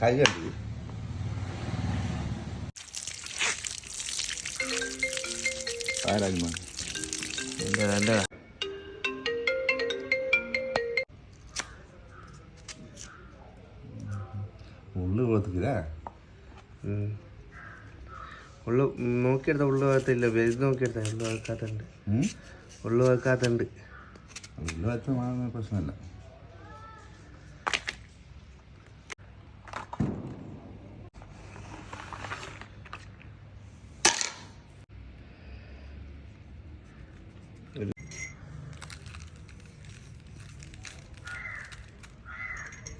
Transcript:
കൈ കണ്ടു ആരാജ്മാൻ എന്താ എന്താ ഉള്ളു കൊടുത്തില്ല ഉള്ളു നോക്കിയെടുത്ത ഉള്ളു ഭാഗത്തില്ല വലുത് നോക്കിയെടുത്ത ഉള്ളു വെക്കാത്തുണ്ട് ഉള്ളു വെക്കാത്തുണ്ട് ഉള്ളു വെച്ച പ്രശ്നമല്ല.